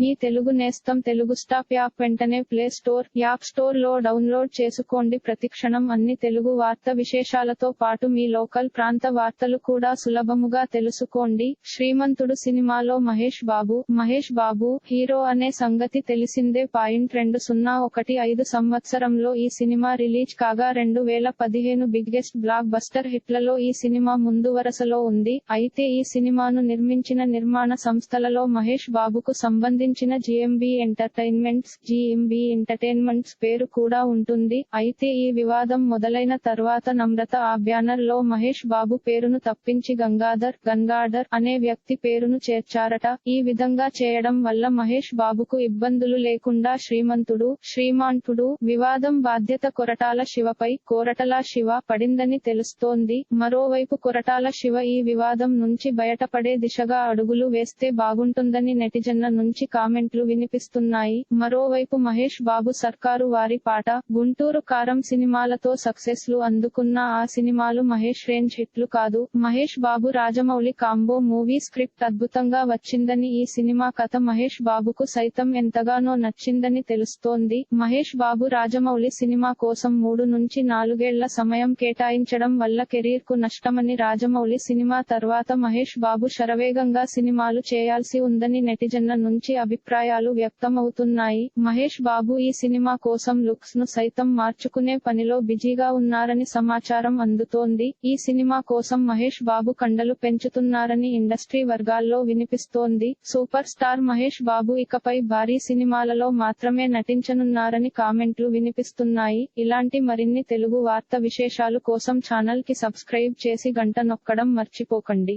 మీ తెలుగు నేస్తం Telugu stop app వెంటనే play store app స్టోర్లో డౌన్లోడ్ చేసుకోండి. ప్రతిక్షణం అన్ని తెలుగు వార్త విశేషాలతో పాటు మీ లోకల్ ప్రాంత వార్తలు కూడా సులభముగా తెలుసుకోండి. శ్రీమంతుడు సినిమాలో మహేష్ బాబు మహేష్ బాబు హీరో అనే సంగతి తెలిసిందే. పాయింట్ రెండు సున్నా ఒకటి ఐదు సంవత్సరంలో ఈ సినిమా రిలీజ్ కాగా రెండు వేల పదిహేను బిగ్గెస్ట్ బ్లాక్ బస్టర్ హిట్లలో ఈ సినిమా ముందు వరుసలో ఉంది. అయితే ఈ సినిమాను నిర్మించిన నిర్మాణ సంస్థలలో మహేష్ బాబుకు సంబంధించిన జీఎంబీ ఎంటర్టైన్మెంట్స్ జీఎంబీ ఎంటర్టైన్మెంట్స్ పేరు కూడా ఉంటుంది. అయితే ఈ వివాదం మొదలైన తర్వాత నమ్రత ఆ బ్యానర్లో మహేష్ బాబు పేరును తప్పించి గంగాధర్ గంగాధర్ అనే వ్యక్తి పేరును చేర్చారట. ఈ విధంగా చేయడం వల్ల మహేష్ బాబుకు ఇబ్బందులు లేకుండా శ్రీమంతుడు శ్రీమాంతుడు వివాదం బాధ్యత కొరటాల శివపై కోరటల శివ పడిందని తెలుస్తోంది. మరోవైపు కొరటాల శివ ఈ వివాదం నుంచి బయటపడే దిశగా అడుగులు వేస్తే బాగుంటుందని నెటిజన్ల నుంచి కామెంట్లు వినిపిస్తున్నాయి. మరోవైపు మహేష్ బాబు సర్కారు వారి పాట గుంటూరు కారం సినిమాలతో సక్సెస్లు అందుకున్న ఆ సినిమాలు మహేష్ రేంజ్ హిట్లు కాదు. Mahesh Babu Rajamouli combo movie script అద్భుతంగా వచ్చిందని ఈ సినిమా కథ మహేష్ బాబుకు సైతం ఎంతగానో నచ్చిందని తెలుస్తోంది. మహేష్ బాబు రాజమౌళి సినిమా కోసం మూడు నుంచి నాలుగేళ్ళ సమయం కేటాయించడం వల్ల కెరీర్కు నష్టమని రాజమౌళి సినిమా తర్వాత మహేష్ బాబు శరవేగంగా సినిమాలు చేయాల్సి ఉందని నెటిజన్ల నుంచి అభిప్రాయాలు వ్యక్తమవుతున్నాయి. మహేష్ బాబు ఈ సినిమా కోసం లుక్స్ను సైతం మార్చుకునే పనిలో బిజీగా ఉన్నారని సమాచారం అందుతోంది. ఈ సినిమా కోసం మహేష్ బాబు కండలు పెంచుతున్నారని ఇండస్ట్రీ వర్గాల్లో వినిపిస్తోంది. సూపర్ స్టార్ మహేష్ బాబు ఇకపై భారీ సినిమాలలో మాత్రమే నటించనున్నారని కామెంట్లు వినిపిస్తున్నాయి. ఇలాంటి మరిన్ని తెలుగు వార్త విశేషాలు కోసం ఛానల్కి సబ్స్క్రైబ్ చేసి గంట నొక్కడం మర్చిపోకండి.